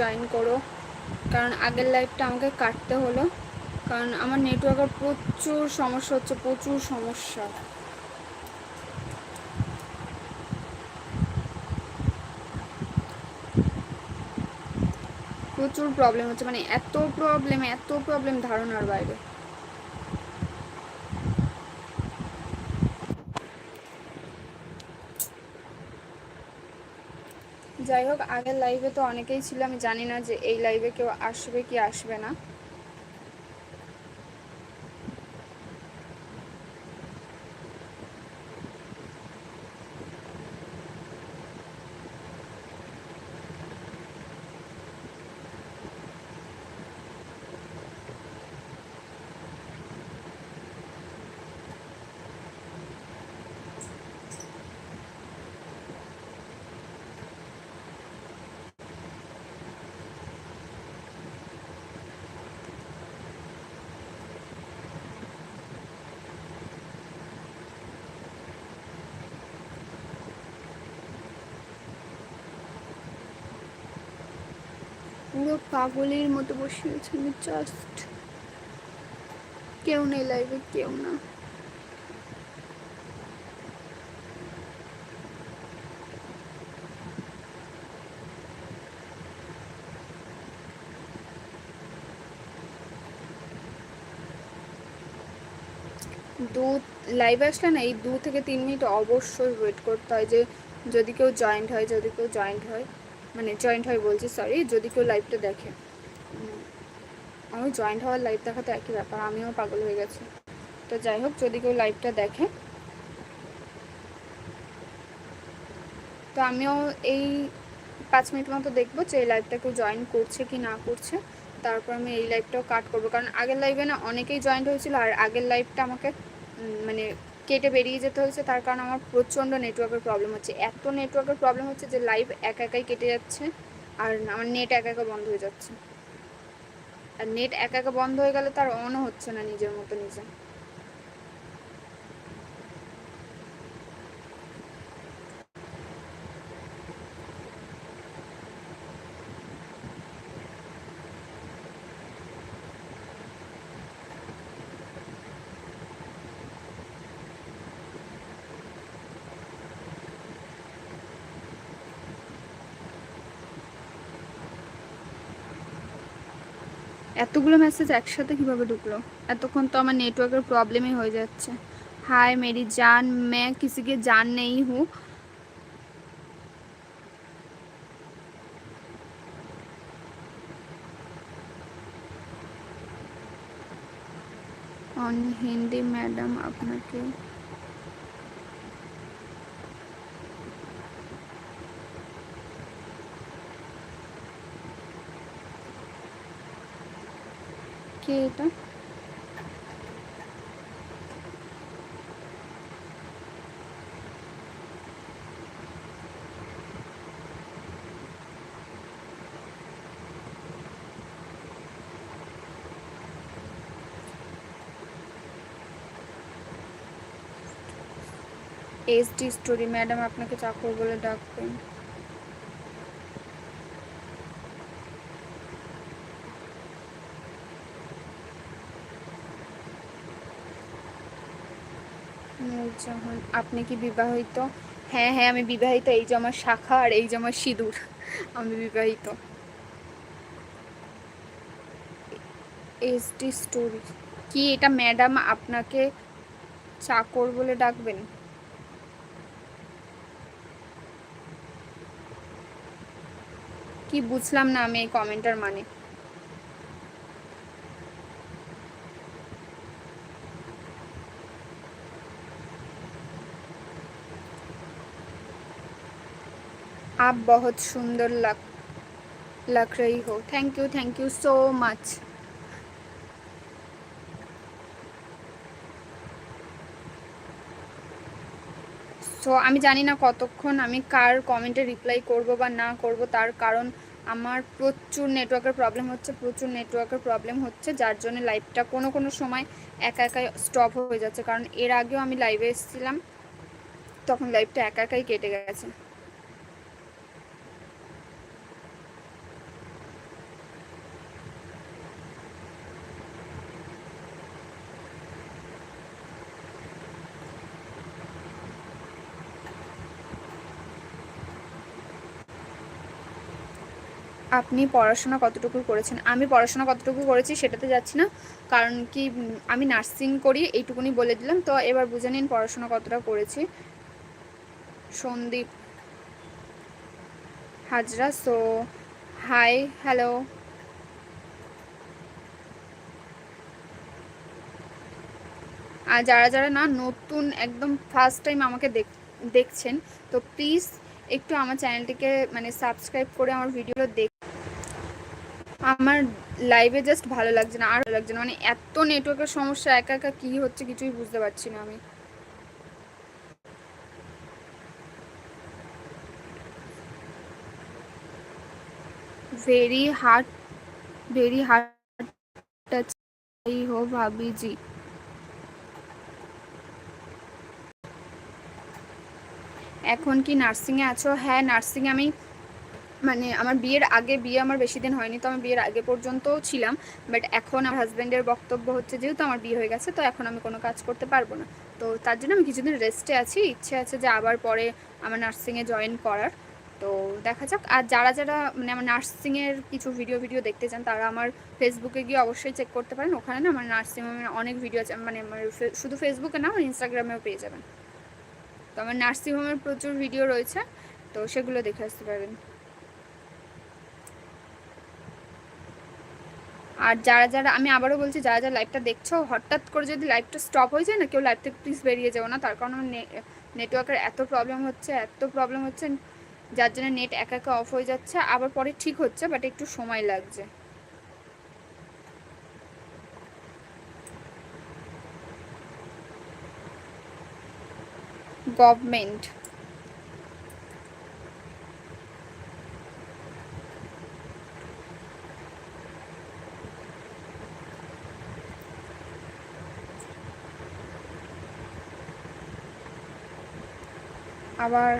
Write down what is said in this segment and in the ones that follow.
Join করো। কারণ আগের লাইভটা আমাকে কাটতে হলো। কারণ আমার নেটওয়ার্কের প্রচুর সমস্যা হচ্ছে, প্রচুর সমস্যা। প্রচুর প্রবলেম হচ্ছে মানে এত প্রবলেম এত প্রবলেম ধারণার বাইরে। যাই হোক, আগের লাইভে তো অনেকেই ছিল, আমি জানি না যে এই লাইভে কেউ আসবে কি আসবে না। পুরো পাগলের মতো বসে আছে আমি জাস্ট কেউ নেই লাইভে কেউ না। দু লাইভে আসলে না, এই দু থেকে তিন মিনিট অবশ্যই ওয়েট করতে হয় যে যদি কেউ জয়েন্ট হয়, যদি কেউ জয়েন্ট হয়। মানে জয়েন্ট হয় বলছি সরি যদি কেউ লাইভটা দেখে। আমি জয়েন্ট হওয়ার লাইভ দেখা তো একই ব্যাপার, আমিও পাগল হয়ে গেছি। তো যাই হোক, যদি কেউ লাইভটা দেখে। তো আমিও এই পাঁচ মিনিট মতো দেখব যে এই লাইভটা কেউ জয়েন করছে কি না করছে। তারপর আমি এই লাইভটাও কাট করব। কারণ আগের লাইভে না অনেকেই জয়েন্ট হয়েছিল, আর আগের লাইভটা আমাকে মানে কেটে বেরিয়ে যেতে হয়েছে, তার কারণ আমার প্রচণ্ড নেটওয়ার্কের প্রবলেম হচ্ছে। এত নেটওয়ার্কের প্রবলেম হচ্ছে যে লাইভ একা একাই কেটে যাচ্ছে আর আমার নেট একা একা বন্ধ হয়ে যাচ্ছে। আর নেট একা একা বন্ধ হয়ে গেলে তার অনও হচ্ছে না নিজের মতো নিজে। এতগুলো মেসেজ একসাথে কীভাবে ঢুকলো? এতক্ষণ তো আমার নেটওয়ার্কের প্রবলেমই হয়ে যাচ্ছে। হাই মেরি জান, মে কিসিকে জান নেই, হু। অন হিন্দি ম্যাডাম আপনাকে কে এটা এসডি স্টোরি ম্যাডাম আপনাকে চাকর বলে ডাকবেন নূরজাহান আপনি কি বিবাহিত? হ্যাঁ হ্যাঁ আমি বিবাহিত। এই যে আমার শাখা আর এই যে আমার সিঁদুর, আমি বিবাহিত। SD story. কি এটা ম্যাডাম আপনাকে চাকর বলে ডাকবেন? কি বুঝলাম না আমি এই কমেন্টার মানে। आप बहुत सुंदर लग लग रही हो thank you thank you so much so আমি জানি না কতক্ষণ আমি কার কমেন্টে রিপ্লাই করব বা না করব তার কারণ আমার প্রচুর নেটওয়ার্কের প্রবলেম হচ্ছে প্রচুর নেটওয়ার্কের প্রবলেম হচ্ছে যার জন্য লাইভটা কোনো কোনো সময় একা একাই স্টপ হয়ে যাচ্ছে কারণ এর আগেও আমি লাইভে এসেছিলাম তখন লাইভটা একা একাই কেটে গেছে আপনি পড়াশোনা কতটুকু করেছেন? আমি পড়াশোনা কতটুকু করেছি সেটাতে যাচ্ছি না। কারণ কি আমি নার্সিং করি, এইটুকুনি বলে দিলাম। তো এবার বুঝে নিন পড়াশোনা কতটা করেছি। Sandeep Hazra so hi hello আর যারা যারা না নতুন, একদম ফার্স্ট টাইম আমাকে দেখছেন, তো প্লিজ একটু আমার চ্যানেলটিকে মানে সাবস্ক্রাইব করে আমার ভিডিওগুলো দেখ আমার লাইভে জাস্ট ভালো লাগছে না আর লাগছে না। মানে এত নেটওয়ার্কের সমস্যা, একা একা কী হচ্ছে কিছুই বুঝতে পারছি না আমি। Very hard very hard touch হোক ভাবি জি এখন কি নার্সিংয়ে আছো? হ্যাঁ নার্সিংয়ে আমি মানে আমার বিয়ের আগে, বিয়ে আমার বেশি দিন হয়নি, তো আমি বিয়ের আগে পর্যন্ত ছিলাম। বাট এখন আমার হাজব্যান্ডের বক্তব্য হচ্ছে, যেহেতু আমার বিয়ে হয়ে গেছে, তো এখন আমি কোনো কাজ করতে পারব না। তো তার জন্য আমি কিছুদিন রেস্টে আছি। ইচ্ছে আছে যে আবার পরে আমার নার্সিংয়ে জয়েন করার। তো দেখা যাক। আর যারা যারা মানে আমার নার্সিংয়ের কিছু ভিডিও ভিডিও দেখতে চান, তারা আমার ফেসবুকে গিয়ে অবশ্যই চেক করতে পারেন। ওখানে না আমার নার্সিংহোমের অনেক ভিডিও আছে। মানে শুধু ফেসবুকে না, আমার ইনস্টাগ্রামেও পেয়ে যাবেন। তো আমার নার্সিংহোমের প্রচুর ভিডিও রয়েছে, তো সেগুলো দেখে আসতে পারেন আর যারা যারা, আমি আবারও বলছি, যারা যারা লাইভটা দেখছ, হঠাৎ করে যদি লাইভটা স্টপ হয়ে যায় না, কেউ লাইভ থেকে প্লিজ বেরিয়ে যাব না। তার কারণ আমার নেটওয়ার্কের এত প্রবলেম হচ্ছে, এত প্রবলেম হচ্ছে, যার জন্য নেট একা একা অফ হয়ে যাচ্ছে। আবার পরে ঠিক হচ্ছে বাট একটু সময় লাগছে। গভর্নমেন্ট। আবার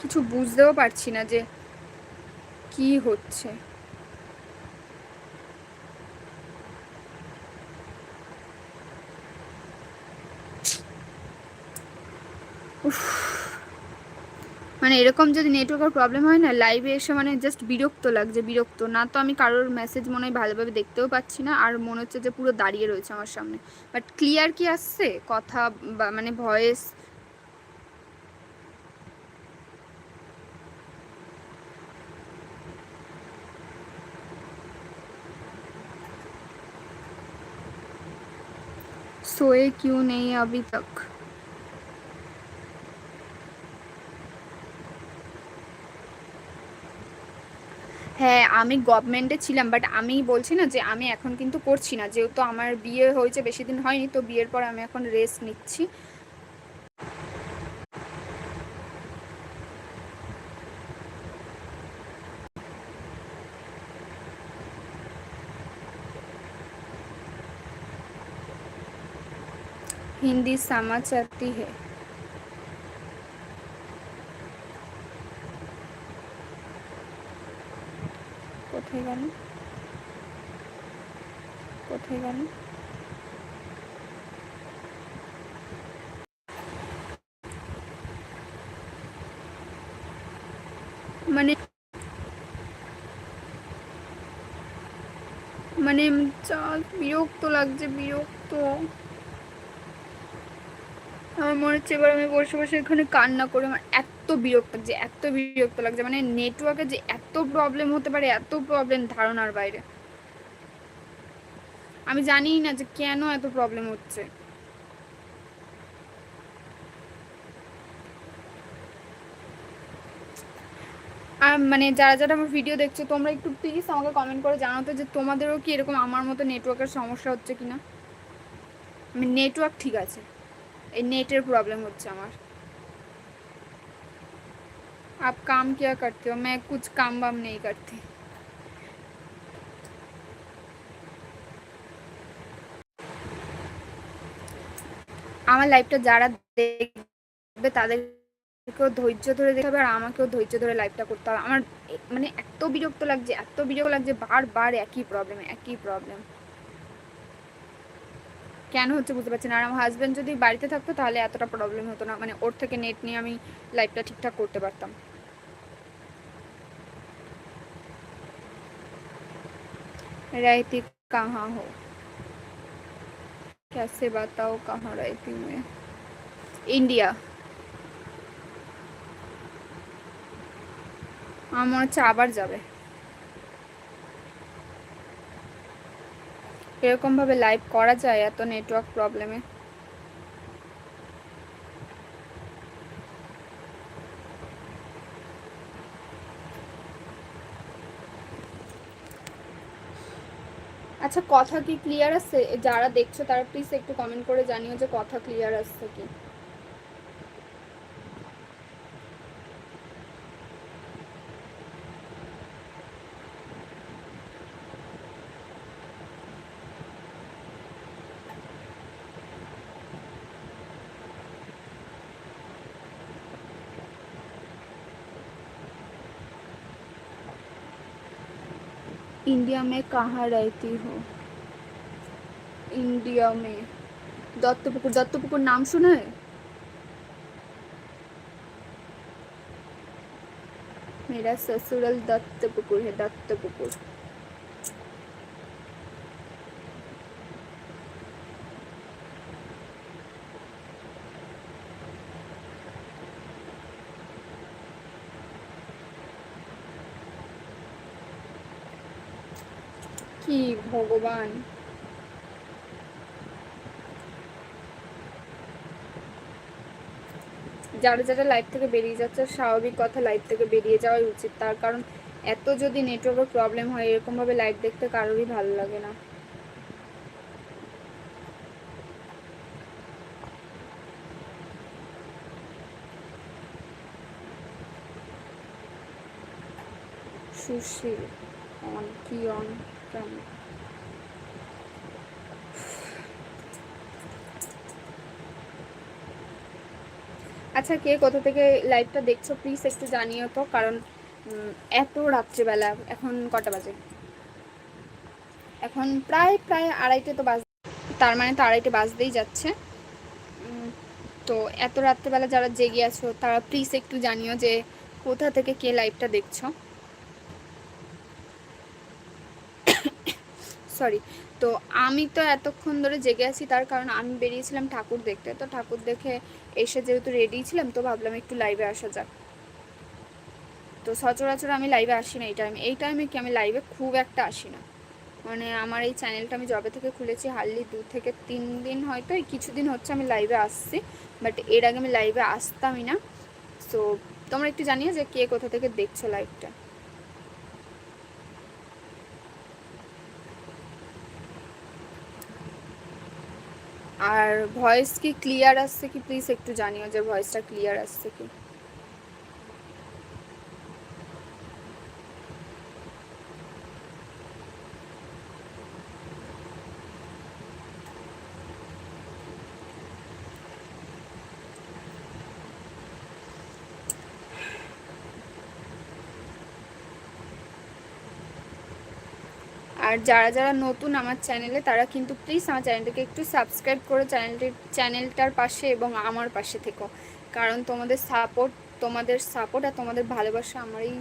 কিছু বুঝতেও পারছি না যে কি হচ্ছে। মানে এরকম যদি নেটওয়ার্কের প্রবলেম হয় না লাইভে এসে মানে জাস্ট বিরক্ত লাগছে বিরক্ত না তো আমি কারোর মেসেজ মনে হয় ভালোভাবে দেখতেও পাচ্ছি না আর মনে হচ্ছে যে পুরো দাঁড়িয়ে রয়েছে আমার সামনে বাট ক্লিয়ার কি আসছে কথা বা মানে ভয়েস सोए क्यों नहीं अभी तक হ্যাঁ আমি গভর্নমেন্টে ছিলাম বাট আমি বলছি না যে আমি এখন কিন্তু করছি না যেহেতু আমার বিয়ে হয়েছে বেশি দিন হয়নি তো বিয়ের পর আমি এখন রেস্ট নিচ্ছি हिंदी समझ आती है গেল? কোথায় গেল? মানে মানে বিরক্ত লাগছে, বিরক্ত। আমার মনে হচ্ছে এবার আমি বসে বসে এখানে কান্না করে, আমার এত বিরক্ত যে এত বিরক্ত লাগছে। মানে নেটওয়ার্কের যে এত প্রবলেম হতে পারে, এত প্রবলেম ধারণার বাইরে। আমি জানি না যে কেন এত প্রবলেম হচ্ছে। আর মানে যারা যারা আমার ভিডিও দেখছ, তোমরা একটু প্লিজ আমাকে কমেন্ট করে জানাতো যে তোমাদেরও কি এরকম আমার মতো নেটওয়ার্কের সমস্যা হচ্ছে কিনা? নেটওয়ার্ক ঠিক আছে। এই নেটের প্রবলেম হচ্ছে আমার। आप काम क्या करते हो मैं कुछ काम वाम नहीं करती আমার লাইফটা যারা দেখবে তাদেরকেও ধৈর্য ধরে দেখতে হবে আর আমাকেও ধৈর্য ধরে লাইফটা করতে হবে আমার মানে এত বিরক্ত লাগছে এত বিরক্ত লাগছে বারবার একই প্রবলেম একই প্রবলেম কেন হচ্ছে বুঝতে পারছি না আর আমার হাজব্যান্ড যদি বাড়িতে থাকতো তাহলে এতটা প্রবলেম হতো না মানে ওর থেকে নেট নিয়ে আমি লাইভটা ঠিকঠাক করতে পারতাম रहती कहाँ हो कैसे बताओ कहाँ रहती मैं इंडिया আমার মনে হচ্ছে আবার যাবে এরকমভাবে লাইভ করা যায় এত নেটওয়ার্ক প্রবলেমে আচ্ছা কথা কি ক্লিয়ার আসছে? যারা দেখছ তারা প্লিজ একটু কমেন্ট করে জানিও যে কথা ক্লিয়ার আসছে কি। इंडिया में कहाँ रहती हो इंडिया में दत्तपुकुर दत्तपुकुर नाम सुना है मेरा ससुरल दत्तपुकुर है दत्तपुकुर ভগবান। যারা যারা লাইভ থেকে বেরিয়ে যাচ্ছে, স্বাভাবিক কথা লাইভ থেকে বেরিয়ে যাওয়াই উচিত। তার কারণ, এত যদি নেটওয়ার্কের প্রবলেম হয়, এরকমভাবে লাইভ দেখতে কারোরই ভালো লাগে না। সুশীল অন কি অন কেন আচ্ছা কে কোথা থেকে লাইভটা দেখছ প্লিজ একটু জানিও তো, কারণ এত রাত্রিবেলা, এখন কটা বাজে? এখন প্রায় প্রায় আড়াইটে তো বাজ তার মানে তো আড়াইটে বাজতেই যাচ্ছে। তো এত রাত্রেবেলা যারা জেগে আছো, তারা প্লিজ একটু জানিও যে কোথা থেকে কে লাইভটা দেখছ। সরি তো আমি তো এতক্ষণ ধরে জেগে আছি তার কারণ আমি বেরিয়েছিলাম ঠাকুর দেখতে। তো ঠাকুর দেখে এসে যেহেতু রেডি ছিলাম, তো ভাবলাম একটু লাইভে আসা যাক। তো সচরাচর আমি লাইভে আসি না এই টাইমে এই টাইমে কি আমি লাইভে খুব একটা আসি না। মানে আমার এই চ্যানেলটা আমি জবে থেকে খুলেছি হার্লি দু থেকে তিন দিন হয়তো, এই কিছুদিন হচ্ছে আমি লাইভে আসছি বাট এর আগে আমি লাইভে আসতামই না। সো তোমরা একটু জানিও যে কে কোথা থেকে দেখছ লাইভটা আর ভয়েস কি ক্লিয়ার আসছে কি? প্লিজ একটু জানিও যে ভয়েসটা ক্লিয়ার আসছে কি? আর যারা যারা নতুন আমার চ্যানেলে, তারা কিন্তু প্লিজ আমার চ্যানেলটাকে একটু সাবস্ক্রাইব করে চ্যানেলটির চ্যানেলটার পাশে এবং আমার পাশে থেকো। কারণ তোমাদের সাপোর্ট তোমাদের সাপোর্ট আর তোমাদের ভালোবাসা আমার এই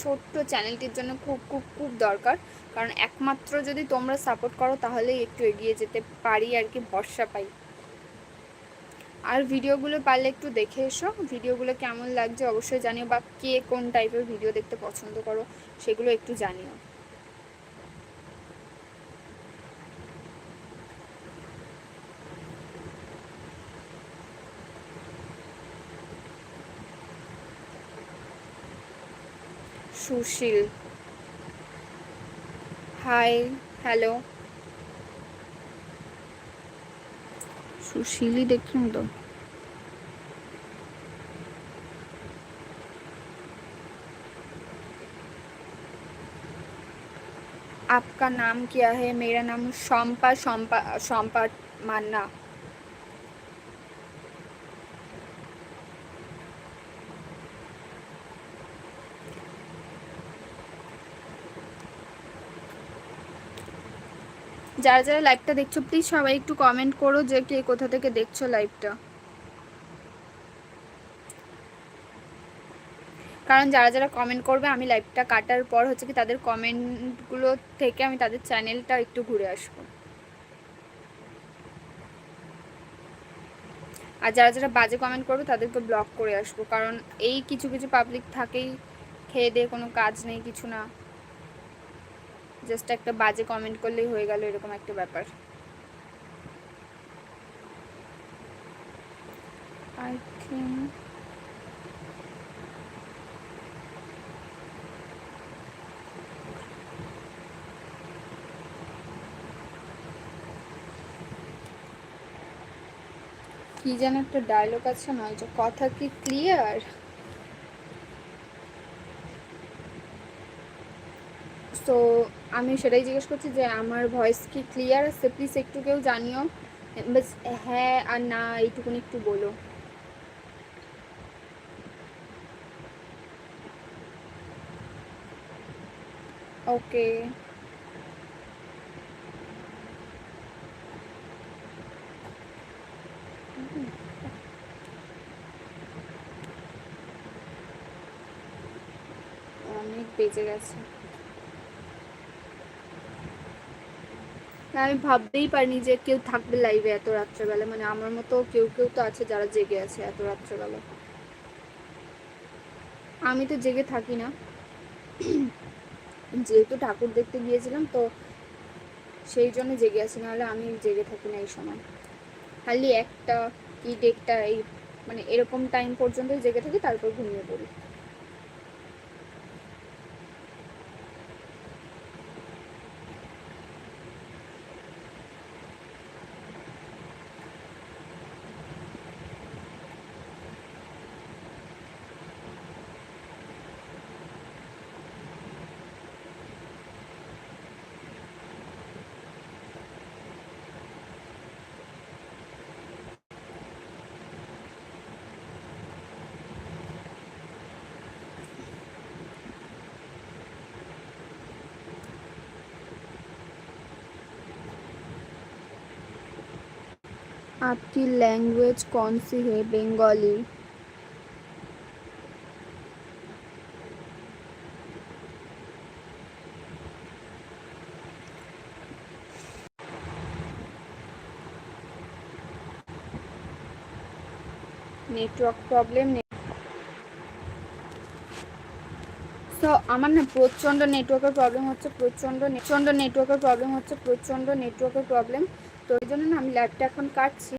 ছোট্ট চ্যানেলটির জন্য খুব খুব খুব দরকার। কারণ একমাত্র যদি তোমরা সাপোর্ট করো, তাহলেই একটু এগিয়ে যেতে পারি আর কি, ভরসা পাই। আর ভিডিওগুলো পারলে একটু দেখে এসো, ভিডিওগুলো কেমন লাগছে অবশ্যই জানিও, বা কে কোন টাইপের ভিডিও দেখতে পছন্দ করো, সেগুলো একটু জানিও। সুশীল হাই হ্যালো सुशीली देखी हूँ तो आपका नाम क्या है मेरा नाम शम्पा शम्पा शम्पा मान्ना যারা যারা লাইভটা দেখছ প্লিজ সবাই একটু কমেন্ট করো যে কে কোথা থেকে দেখছ লাইভটা কারণ যারা যারা কমেন্ট করবে, আমি লাইভটা কাটার পর হচ্ছে কি তাদের কমেন্টগুলো থেকে আমি তাদের চ্যানেলটা একটু ঘুরে আসব। আর যারা যারা বাজে কমেন্ট করবে, তাদেরকে ব্লক করে আসব। কারণ এই কিছু কিছু পাবলিক থাকেই, খেয়ে দিয়ে কোনো কাজ নেই, কিছু না। জাস্ট একটা বাজে কমেন্ট করলেই হয়ে গেল এরকম একটা ব্যাপার। আই থিঙ্ক কি যেন একটা ডায়লগ আছে না যে কথা কি ক্লিয়ার তো আমি সেটাই জিজ্ঞেস করছি যে আমার ভয়েস কি ক্লিয়ার আছে? প্লিজ একটু কেউ জানিও। বাস হ্যাঁ আর না, এইটুকুনি একটু বলো। ওকে অনেক বেঁচে গেছে। আমি ভাবতেই পারিনি যে কেউ থাকবে লাইভে এত রাত্রেবেলা মানে আমার মতো কেউ কেউ তো আছে যারা জেগে আছে এত রাত্রেবেলা আমি তো জেগে থাকি না। যেহেতু ঠাকুর দেখতে গিয়েছিলাম, তো সেই জন্য জেগে আছি, নাহলে আমি জেগে থাকি না এই সময়। খালি একটা, কি ডেটটা এই মানে এরকম টাইম পর্যন্ত জেগে থাকি, তারপর ঘুমিয়ে পড়ি। आपकी लैंग्वेज कौन सी है बंगाली নেটওয়ার্ক প্রবলেম তো আমার না প্রচণ্ড নেটওয়ার্কের প্রবলেম হচ্ছে প্রচণ্ড প্রচণ্ড নেটওয়ার্কের প্রবলেম হচ্ছে প্রচণ্ড নেটওয়ার্কের প্রবলেম তো ওই জন্য না আমি ল্যাবটা এখন কাটছি